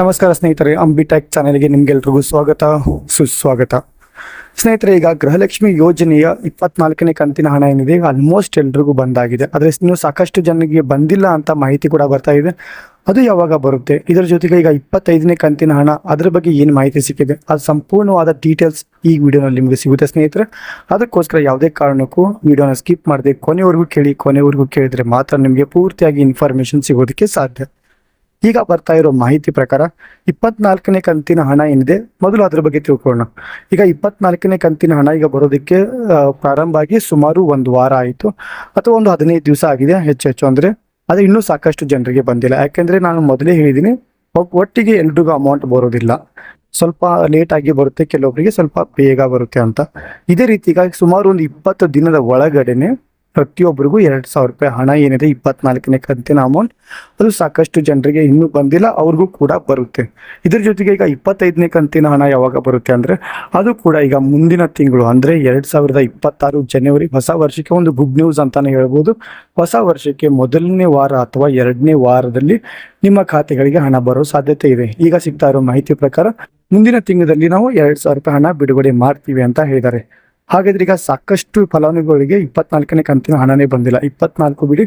ನಮಸ್ಕಾರ ಸ್ನೇಹಿತರೆ ಅಂಬಿಟ್ಯಾಕ್ ಚಾನೆಲ್ಗೆ ನಿಮ್ಗೆಲ್ರಿಗೂ ಸ್ವಾಗತ, ಸುಸ್ವಾಗತ. ಸ್ನೇಹಿತರೆ, ಈಗ ಗೃಹಲಕ್ಷ್ಮಿ ಯೋಜನೆಯ ಇಪ್ಪತ್ನಾಲ್ಕನೇ ಕಂತಿನ ಹಣ ಏನಿದೆ ಆಲ್ಮೋಸ್ಟ್ ಎಲ್ರಿಗೂ ಬಂದಾಗಿದೆ. ಆದರೆ ಇನ್ನೂ ಸಾಕಷ್ಟು ಜನರಿಗೆ ಬಂದಿಲ್ಲ ಅಂತ ಮಾಹಿತಿ ಕೂಡ ಬರ್ತಾ ಇದೆ. ಅದು ಯಾವಾಗ ಬರುತ್ತೆ? ಇದರ ಜೊತೆಗೆ ಈಗ ಇಪ್ಪತ್ತೈದನೇ ಕಂತಿನ ಹಣ, ಅದ್ರ ಬಗ್ಗೆ ಏನು ಮಾಹಿತಿ ಸಿಕ್ಕಿದೆ? ಅದು ಸಂಪೂರ್ಣವಾದ ಡೀಟೇಲ್ಸ್ ಈ ವಿಡಿಯೋನಲ್ಲಿ ನಿಮಗೆ ಸಿಗುತ್ತೆ ಸ್ನೇಹಿತರೆ. ಅದಕ್ಕೋಸ್ಕರ ಯಾವುದೇ ಕಾರಣಕ್ಕೂ ವಿಡಿಯೋನ ಸ್ಕಿಪ್ ಮಾಡದೆ ಕೊನೆವರೆಗೂ ಕೇಳಿ, ಕೊನೆವರೆಗೂ ಕೇಳಿದರೆ ಮಾತ್ರ ನಿಮಗೆ ಪೂರ್ತಿಯಾಗಿ ಇನ್ಫಾರ್ಮೇಷನ್ ಸಿಗೋದಕ್ಕೆ ಸಾಧ್ಯ. ಈಗ ಬರ್ತಾ ಇರೋ ಮಾಹಿತಿ ಪ್ರಕಾರ ಇಪ್ಪತ್ನಾಲ್ಕನೇ ಕಂತಿನ ಹಣ ಏನಿದೆ? ಮೊದಲು ಅದ್ರ ಬಗ್ಗೆ ತಿಳ್ಕೊಳ್ಳೋಣ. ಈಗ ಇಪ್ಪತ್ನಾಲ್ಕನೇ ಕಂತಿನ ಹಣ ಈಗ ಬರೋದಕ್ಕೆ ಪ್ರಾರಂಭ ಆಗಿ ಸುಮಾರು ಒಂದು ವಾರ ಆಯಿತು. ಅಥವಾ ಒಂದು ಹದಿನೈದು ದಿವಸ ಆಗಿದೆ ಹೆಚ್ಚು ಹೆಚ್ಚು ಅಂದರೆ. ಅದು ಇನ್ನೂ ಸಾಕಷ್ಟು ಜನರಿಗೆ ಬಂದಿಲ್ಲ. ಯಾಕೆಂದರೆ ನಾನು ಮೊದಲೇ ಹೇಳಿದ್ದೀನಿ ಒಟ್ಟಿಗೆ ಎಲ್ರಿಗೂ ಅಮೌಂಟ್ ಬರೋದಿಲ್ಲ. ಸ್ವಲ್ಪ ಲೇಟ್ ಆಗಿ ಬರುತ್ತೆ ಕೆಲವೊಬ್ಬರಿಗೆ ಸ್ವಲ್ಪ ಬೇಗ ಬರುತ್ತೆ ಅಂತ. ಇದೇ ರೀತಿ ಸುಮಾರು ಒಂದು ಇಪ್ಪತ್ತು ದಿನದ ಒಳಗಡೆನೆ ಪ್ರತಿಯೊಬ್ಬರಿಗೂ ಎರಡು ಸಾವಿರ ರೂಪಾಯಿ ಹಣ ಏನಿದೆ ಇಪ್ಪತ್ನಾಲ್ಕನೇ ಕಂತಿನ ಅಮೌಂಟ್ ಅದು ಸಾಕಷ್ಟು ಜನರಿಗೆ ಇನ್ನೂ ಬಂದಿಲ್ಲ, ಅವ್ರಿಗೂ ಕೂಡ ಬರುತ್ತೆ. ಇದ್ರ ಜೊತೆಗೆ ಈಗ ಇಪ್ಪತ್ತೈದನೇ ಕಂತಿನ ಹಣ ಯಾವಾಗ ಬರುತ್ತೆ ಅಂದರೆ, ಅದು ಕೂಡ ಈಗ ಮುಂದಿನ ತಿಂಗಳು, ಅಂದರೆ ಎರಡು ಸಾವಿರದ ಇಪ್ಪತ್ತಾರು ಜನವರಿ ಹೊಸ ವರ್ಷಕ್ಕೆ ಒಂದು ಗುಡ್ ನ್ಯೂಸ್ ಅಂತಾನೆ ಹೇಳ್ಬೋದು. ಹೊಸ ವರ್ಷಕ್ಕೆ ಮೊದಲನೇ ವಾರ ಅಥವಾ ಎರಡನೇ ವಾರದಲ್ಲಿ ನಿಮ್ಮ ಖಾತೆಗಳಿಗೆ ಹಣ ಬರೋ ಸಾಧ್ಯತೆ ಇದೆ. ಈಗ ಸಿಗ್ತಾ ಇರೋ ಮಾಹಿತಿ ಪ್ರಕಾರ ಮುಂದಿನ ತಿಂಗಳಲ್ಲಿ ನಾವು ಎರಡು ಸಾವಿರ ರೂಪಾಯಿ ಹಣ ಬಿಡುಗಡೆ ಮಾಡ್ತೀವಿ ಅಂತ ಹೇಳಿದ್ದಾರೆ. ಹಾಗಾದ್ರೆ ಈಗ ಸಾಕಷ್ಟು ಫಲಾನುಭವಿಗಳಿಗೆ ಇಪ್ಪತ್ನಾಲ್ಕನೇ ಕಂತಿನ ಹಣನೇ ಬಂದಿಲ್ಲ. ಇಪ್ಪತ್ನಾಲ್ಕು ಬಿಡಿ.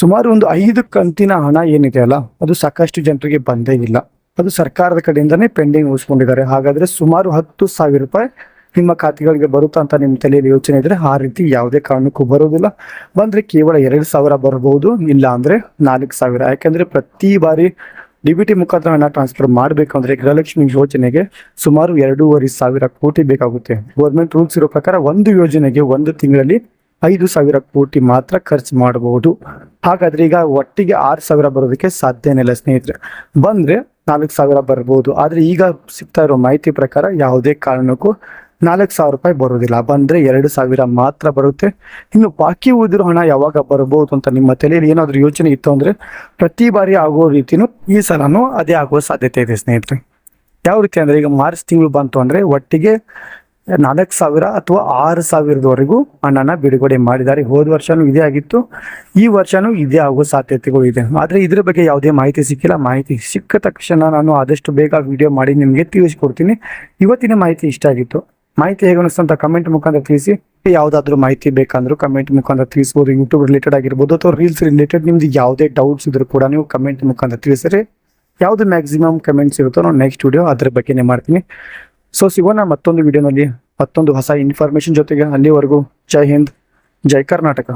ಸುಮಾರು ಒಂದು ಐದು ಕಂತಿನ ಹಣ ಏನಿದೆ ಅಲ್ಲ, ಅದು ಸಾಕಷ್ಟು ಜನರಿಗೆ ಬಂದೇ ಇಲ್ಲ. ಅದು ಸರ್ಕಾರದ ಕಡೆಯಿಂದನೇ ಪೆಂಡಿಂಗ್ ಉಳಿಸ್ಕೊಂಡಿದ್ದಾರೆ. ಹಾಗಾದ್ರೆ ಸುಮಾರು ಹತ್ತು ಸಾವಿರ ರೂಪಾಯಿ ನಿಮ್ಮ ಖಾತೆಗಳಿಗೆ ಬರುತ್ತಾ ಅಂತ ನಿಮ್ಮ ತಲೆಯಲ್ಲಿ ಯೋಚನೆ ಇದ್ರೆ ಆ ರೀತಿ ಯಾವುದೇ ಕಾರಣಕ್ಕೂ ಬರೋದಿಲ್ಲ ಬಂದ್ರೆ ಕೇವಲ ಎರಡು ಸಾವಿರ ಬರಬಹುದು, ಇಲ್ಲ ಅಂದ್ರೆ ನಾಲ್ಕು ಸಾವಿರ. ಯಾಕಂದ್ರೆ ಪ್ರತಿ ಬಾರಿ ಡಿ ಬಿ ಟಿ ಮುಖಾಂತರ ಹಣ ಟ್ರಾನ್ಸ್ಫರ್ ಮಾಡಬೇಕಂದ್ರೆ ಗೃಹಲಕ್ಷ್ಮಿ ಯೋಜನೆಗೆ ಸುಮಾರು ಎರಡೂವರೆ ಸಾವಿರ ಕೋಟಿ ಬೇಕಾಗುತ್ತೆ. ಗೌರ್ಮೆಂಟ್ ರೂಲ್ಸ್ ಇರೋ ಪ್ರಕಾರ ಒಂದು ಯೋಜನೆಗೆ ಒಂದು ತಿಂಗಳಲ್ಲಿ ಐದು ಸಾವಿರ ಕೋಟಿ ಮಾತ್ರ ಖರ್ಚು ಮಾಡಬಹುದು ಹಾಗಾದ್ರೆ ಈಗ ಒಟ್ಟಿಗೆ ಆರು ಸಾವಿರ ಬರೋದಕ್ಕೆ ಸಾಧ್ಯನೇ ಇಲ್ಲ ಸ್ನೇಹಿತರೆ. ಬಂದ್ರೆ ನಾಲ್ಕು ಸಾವಿರ ಬರ್ಬೋದು. ಆದ್ರೆ ಈಗ ಸಿಗ್ತಾ ಇರೋ ಮಾಹಿತಿ ಪ್ರಕಾರ ಯಾವುದೇ ಕಾರಣಕ್ಕೂ ನಾಲ್ಕು ಸಾವಿರ ರೂಪಾಯಿ ಬರೋದಿಲ್ಲ. ಬಂದ್ರೆ ಎರಡು ಸಾವಿರ ಮಾತ್ರ ಬರುತ್ತೆ. ಇನ್ನು ಬಾಕಿ ಉಳಿದಿರೋ ಹಣ ಯಾವಾಗ ಬರಬಹುದು ಅಂತ ನಿಮ್ಮ ತಲೆಯಲ್ಲಿ ಏನಾದರೂ ಯೋಚನೆ ಇತ್ತು ಅಂದ್ರೆ ಪ್ರತಿ ಬಾರಿ ಆಗೋ ರೀತಿನೂ ಈ ಸಲನೂ ಅದೇ ಆಗುವ ಸಾಧ್ಯತೆ ಇದೆ ಸ್ನೇಹಿತರೆ. ಯಾವ ರೀತಿ ಅಂದ್ರೆ ಈಗ ಮಾರ್ಚ್ ತಿಂಗಳು ಬಂತು ಅಂದ್ರೆ ಒಟ್ಟಿಗೆ ನಾಲ್ಕು ಸಾವಿರ ಅಥವಾ ಆರು ಸಾವಿರದವರೆಗೂ ಹಣನ ಬಿಡುಗಡೆ ಮಾಡಿದ್ದಾರೆ. ಹೋದ ವರ್ಷನೂ ಇದೇ ಆಗಿತ್ತು. ಈ ವರ್ಷನೂ ಇದೇ ಆಗೋ ಸಾಧ್ಯತೆಗಳು ಇದೆ. ಆದರೆ ಇದ್ರ ಬಗ್ಗೆ ಯಾವುದೇ ಮಾಹಿತಿ ಸಿಕ್ಕಿಲ್ಲ. ಮಾಹಿತಿ ಸಿಕ್ಕ ತಕ್ಷಣ ನಾನು ಆದಷ್ಟು ಬೇಗ ವಿಡಿಯೋ ಮಾಡಿ ನಿಮಗೆ ತಿಳಿಸ್ಕೊಡ್ತೀನಿ. ಇವತ್ತಿನ ಮಾಹಿತಿ ಇಷ್ಟ ಆಗಿತ್ತು. ಮಾಹಿತಿ ಹೇಗೆ ಅನಿಸ್ತು ಅಂತ ಕಮೆಂಟ್ ಮುಖಾಂತರ ತಿಳಿಸಿ. ಯಾವುದಾದ್ರೂ ಮಾಹಿತಿ ಬೇಕಂದ್ರು ಕಮೆಂಟ್ ಮುಖಾಂತರ ತಿಳಿಸಬಹುದು ಯೂಟ್ಯೂಬ್ ರಿಲೇಟೆಡ್ ಆಗಿರ್ಬೋದು ಅಥವಾ ರೀಲ್ಸ್ ರಿಲೇಟೆಡ್ ನಿಮ್ದು ಯಾವುದೇ ಡೌಟ್ಸ್ ಇದ್ರು ಕೂಡ ನೀವು ಕಮೆಂಟ್ ಮುಖಾಂತರ ತಿಳಿಸಿರಿ ಯಾವ್ದು ಮ್ಯಾಕ್ಸಿಮಮ್ ಕಮೆಂಟ್ಸ್ ಇರುತ್ತೋ ನಾನು ನೆಕ್ಸ್ಟ್ ವಿಡಿಯೋ ಅದ್ರ ಬಗ್ಗೆನೇ ಮಾಡ್ತೀನಿ. ಸೊ ಸಿಗೋಣ ಮತ್ತೊಂದು ವಿಡಿಯೋನಲ್ಲಿ ಮತ್ತೊಂದು ಹೊಸ ಇನ್ಫಾರ್ಮೇಶನ್ ಜೊತೆಗೆ ಅಲ್ಲಿವರೆಗೂ ಜೈ ಹಿಂದ್, ಜೈ ಕರ್ನಾಟಕ.